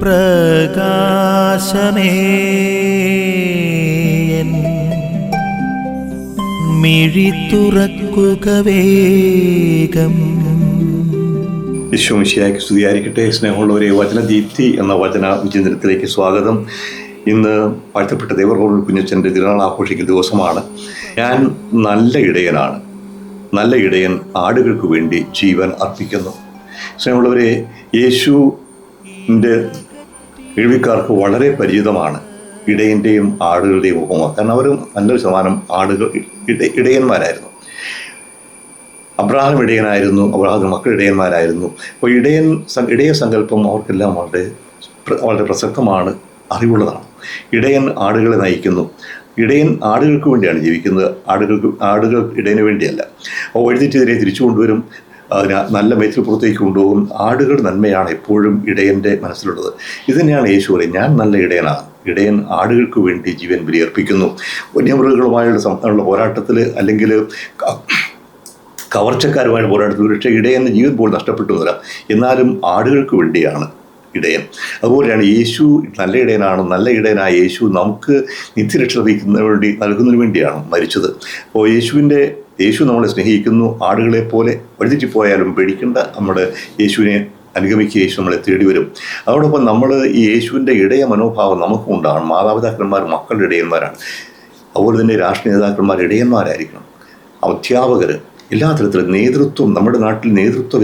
പ്രകാശമേ. മിഴി തുറക്കുക വേഗം. സ്തുതിയായിരിക്കട്ടെ. സ്നേഹമുള്ളവരെ വചനദീപ്തി എന്ന വചന വിചിന്തനത്തിലേക്ക് സ്വാഗതം. ഇന്ന് വാഴ്ത്തപ്പെട്ട ദേവർഹോൾ കുഞ്ഞച്ചന്റെ തിരുനാൾ ആഘോഷിക്കുന്ന ദിവസമാണ്. ഞാൻ നല്ല ഇടയനാണ്. നല്ല ഇടയൻ ആടുകൾക്ക് വേണ്ടി ജീവൻ അർപ്പിക്കുന്നു. സ്നേഹമുള്ളവരെ യേശുവിന്റെ എഴുവിക്കാർക്ക് വളരെ പരിചിതമാണ് ഇടയന്റെയും ആടുകളുടെയും ഉപമ. കാരണം അവരും നല്ലൊരു ശതമാനം ആടുകൾ ഇട ഇടയന്മാരായിരുന്നു. അബ്രാഹം ഇടയനായിരുന്നു അബ്രാഹാം മക്കൾ ഇടയന്മാരായിരുന്നു. അപ്പോൾ ഇടയൻ ഇടയ സങ്കല്പം അവർക്കെല്ലാം വളരെ വളരെ പ്രസക്തമാണ് അറിവുള്ളതാണ്. ഇടയൻ ആടുകളെ നയിക്കുന്നു. ഇടയൻ ആടുകൾക്ക് വേണ്ടിയാണ് ജീവിക്കുന്നത്. ആടുകൾക്ക് ആടുകൾ ഇടയന് വേണ്ടിയല്ല. അപ്പോൾ വഴിതെറ്റിതിരെ തിരിച്ചു കൊണ്ടുവരും അതിന് നല്ല മേച്ചിൽ പുറത്തേക്ക് കൊണ്ടുപോകും. ആടുകളുടെ നന്മയാണ് എപ്പോഴും ഇടയന്റെ മനസ്സിലുള്ളത്. ഇത് തന്നെയാണ് യേശു പറയും ഞാൻ നല്ല ഇടയനാണ്. ഇടയൻ ആടുകൾക്ക് വേണ്ടി ജീവൻ ബലിയർപ്പിക്കുന്നു. വന്യമൃഗങ്ങളുമായുള്ള സംസ്ഥാനമുള്ള പോരാട്ടത്തിൽ അല്ലെങ്കിൽ കവർച്ചക്കാരുമായിട്ട് പോരാട്ടത്തിൽ പക്ഷേ ഇടയെന്ന് ജീവൻ പോലും നഷ്ടപ്പെട്ടു വരാം എന്നാലും ആടുകൾക്ക് വേണ്ടിയാണ് ഇടയൻ. അതുപോലെയാണ് യേശു നല്ല ഇടയനാണ് നല്ല ഇടയനായ യേശു നമുക്ക് നിത്യരക്ഷ ലഭിക്കുന്ന വേണ്ടി നൽകുന്നതിന് വേണ്ടിയാണ് മരിച്ചത്. അപ്പോൾ യേശുവിന്റെ യേശു നമ്മളെ സ്നേഹിക്കുന്നു ആടുകളെ പോലെ വഴിതെറ്റിപ്പോയാലും പേടിക്കേണ്ട നമ്മുടെ യേശുവിനെ അനുഗമിക്കുക യേശു നമ്മളെ തേടി വരും. അതോടൊപ്പം നമ്മൾ ഈ യേശുവിന്റെ ഇടയ മനോഭാവം നമുക്കും ഉണ്ടാകണം മാതാപിതാക്കന്മാർ മക്കളുടെ ഇടയന്മാരാണ്. അതുപോലെ തന്നെ രാഷ്ട്രീയ നേതാക്കന്മാർ ഇടയന്മാരായിരിക്കണം. അധ്യാപകർ എല്ലാ തരത്തിലും നേതൃത്വം നമ്മുടെ നാട്ടിൽ നേതൃത്വം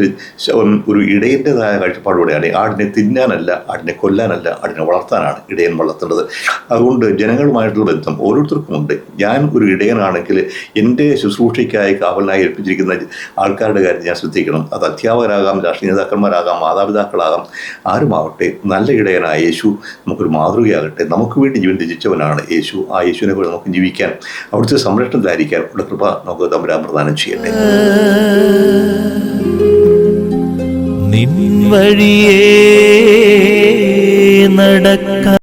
ഒരു ഇടയന്റെതായ കാഴ്ചപ്പാടോടെയാണ്. ആടിനെ തിന്നാനല്ല ആടിനെ കൊല്ലാനല്ല ആടിനെ വളർത്താനാണ് ഇടയൻ വളർത്തേണ്ടത്. അതുകൊണ്ട് ജനങ്ങളുമായിട്ടുള്ള ബന്ധം ഓരോരുത്തർക്കും ഉണ്ട് ഞാൻ ഒരു ഇടയനാണെങ്കിൽ എന്റെ ശുശ്രൂഷയ്ക്കായി കാവലിനായി ഏൽപ്പിച്ചിരിക്കുന്ന ആൾക്കാരുടെ കാര്യം ഞാൻ ശ്രദ്ധിക്കണം. അത് അധ്യാപകരാകാം രാഷ്ട്രീയ നേതാക്കന്മാരാകാം മാതാപിതാക്കളാകാം. ആരുമാവട്ടെ നല്ല ഇടയനായ യേശു നമുക്കൊരു മാതൃകയാകട്ടെ. നമുക്ക് വേണ്ടി ജീവൻ രചിച്ചവനാണ് യേശു. ആ യേശുവിനെ പോലെ നമുക്ക് ജീവിക്കാൻ അവിടുത്തെ സംരക്ഷണത്തിലായിരിക്കാൻ ഉള്ള കൃപ നമുക്ക് തമ്പുരാൻ പ്രദാനം ചെയ്യട്ടെ. നിൻ വഴിയേ നടക്ക